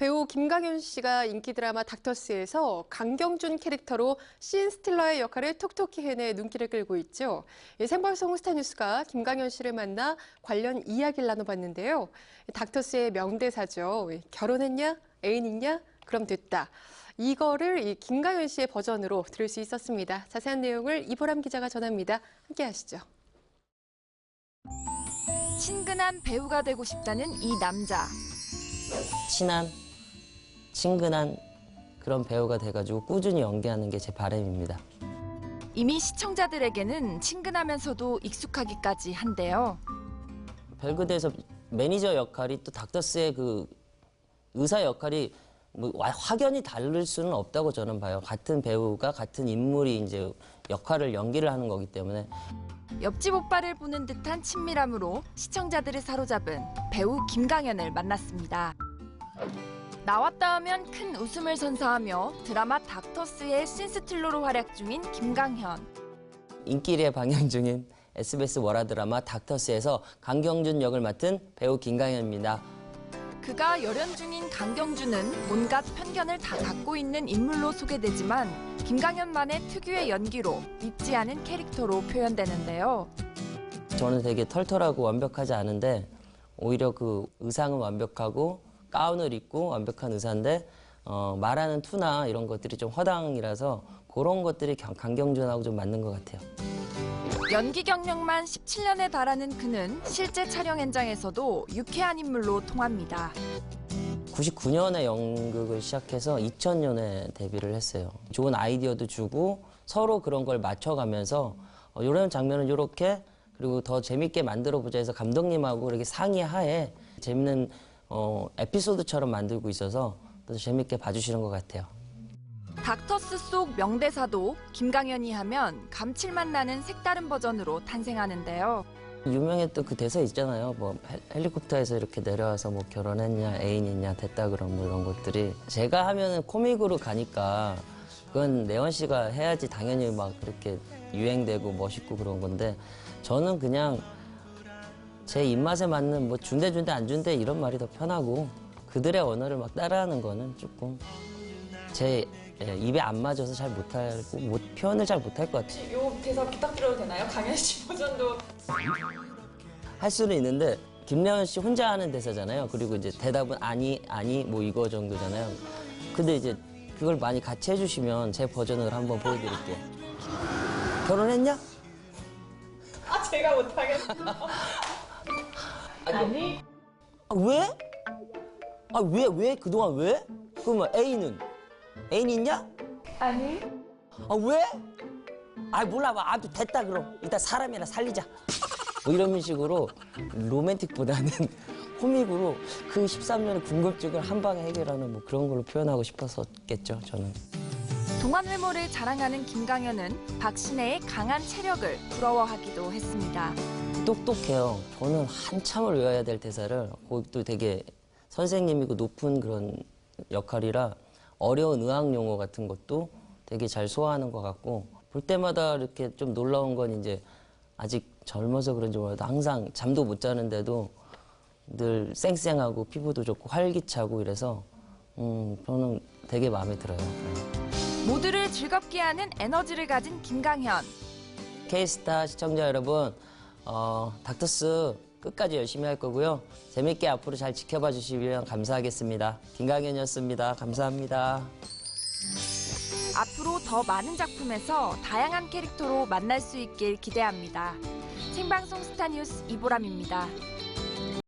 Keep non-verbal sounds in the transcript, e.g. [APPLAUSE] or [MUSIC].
배우 김강현 씨가 인기 드라마 닥터스에서 강경준 캐릭터로 씬 스틸러의 역할을 톡톡히 해내 눈길을 끌고 있죠. 이 생방송 스타뉴스가 김강현 씨를 만나 관련 이야기를 나눠봤는데요. 닥터스의 명대사죠. 결혼했냐? 애인 있냐? 그럼 됐다. 이거를 이 김강현 씨의 버전으로 들을 수 있었습니다. 자세한 내용을 이보람 기자가 전합니다. 함께 하시죠. 친근한 배우가 되고 싶다는 이 남자. 친한 친근한 그런 배우가 돼가지고 꾸준히 연기하는 게 제 바람입니다. 이미 시청자들에게는 친근하면서도 익숙하기까지 한데요. 별그대에서 매니저 역할이 또 닥터스의 그 의사 역할이 뭐 와- 확연히 다를 수는 없다고 저는 봐요. 같은 배우가 같은 인물이 이제 역할을 연기를 하는 거기 때문에 옆집 오빠를 보는 듯한 친밀함으로 시청자들을 사로잡은 배우 김강현을 만났습니다. 나왔다 하면 큰 웃음을 선사하며 드라마 닥터스의 신스틸러로 활약 중인 김강현. 인기리에 방영 중인 SBS 월화 드라마 닥터스에서 강경준 역을 맡은 배우 김강현입니다. 그가 열연 중인 강경준은 온갖 편견을 다 갖고 있는 인물로 소개되지만 김강현만의 특유의 연기로 믿지 않은 캐릭터로 표현되는데요. 저는 되게 털털하고 완벽하지 않은데 오히려 그 의상은 완벽하고 가운을 입고 완벽한 의사인데 어, 말하는 투나 이런 것들이 좀 허당이라서 그런 것들이 강- 강경준하고 좀 맞는 것 같아요. 연기 경력만 17년에 달하는 그는 실제 촬영 현장에서도 유쾌한 인물로 통합니다. 99년에 연극을 시작해서 2000년에 데뷔를 했어요. 좋은 아이디어도 주고 서로 그런 걸 맞춰가면서 어, 이런 장면은 이렇게 그리고 더 재밌게 만들어 보자 해서 감독님하고 이렇게 상의하에 재밌는 어, 에피소드처럼 만들고 있어서 더 재밌게 봐주시는 것 같아요. 닥터스 속 명대사도 김강현이 하면 감칠맛 나는 색다른 버전으로 탄생하는데요. 유명했던 그 대사 있잖아요. 뭐 헬- 헬리콥터에서 이렇게 내려와서 뭐 결혼했냐, 애인 있냐, 됐다 그런 뭐 이런 것들이 제가 하면은 코믹으로 가니까 그건 내원 씨가 해야지 당연히 막 그렇게 유행되고 멋있고 그런 건데 저는 그냥 제 입맛에 맞는 뭐 준대 준대 안 준대 이런 말이 더 편하고 그들의 언어를 막 따라하는 거는 조금 제 예, 입에 안 맞아서 잘 못하고 못, 표현을 잘 못할 것 같아요. 요 대사 부탁드려도 되나요? 강현 씨 버전도 할 수는 있는데 김래원 씨 혼자 하는 대사잖아요. 그리고 이제 대답은 아니 아니 뭐 이거 정도잖아요. 근데 이제 그걸 많이 같이 해주시면 제 버전을 한번 보여드릴게요. 결혼했냐? 아 제가 못하겠어. [LAUGHS] 아니 아 왜? 아 왜 왜 그동안 왜? 그러면 A는 애인 있냐? 아니 아 왜? 아 몰라 봐. 아 됐다 그럼 이따 사람이나 살리자. 뭐 이런 식으로 로맨틱보다는 [LAUGHS] 코믹으로 그 13년의 궁금증을 한 방에 해결하는 뭐 그런 걸로 표현하고 싶었었겠죠 저는. 동안 외모를 자랑하는 김강현은 박신혜의 강한 체력을 부러워하기도 했습니다. 똑똑해요. 저는 한참을 외워야 될 대사를 그것도 되게 선생님이고 높은 그런 역할이라 어려운 의학 용어 같은 것도 되게 잘 소화하는 것 같고 볼 때마다 이렇게 좀 놀라운 건 이제 아직 젊어서 그런지 몰라도 항상 잠도 못 자는데도 늘 쌩쌩하고 피부도 좋고 활기차고 이래서 음 저는 되게 마음에 들어요. 모두를 즐겁게 하는 에너지를 가진 김강현. K스타 시청자 여러분, 어, 닥터스 끝까지 열심히 할 거고요. 재밌게 앞으로 잘 지켜봐 주시면 감사하겠습니다. 김강현이었습니다. 감사합니다. 앞으로 더 많은 작품에서 다양한 캐릭터로 만날 수 있길 기대합니다. 생방송 스타뉴스 이보람입니다.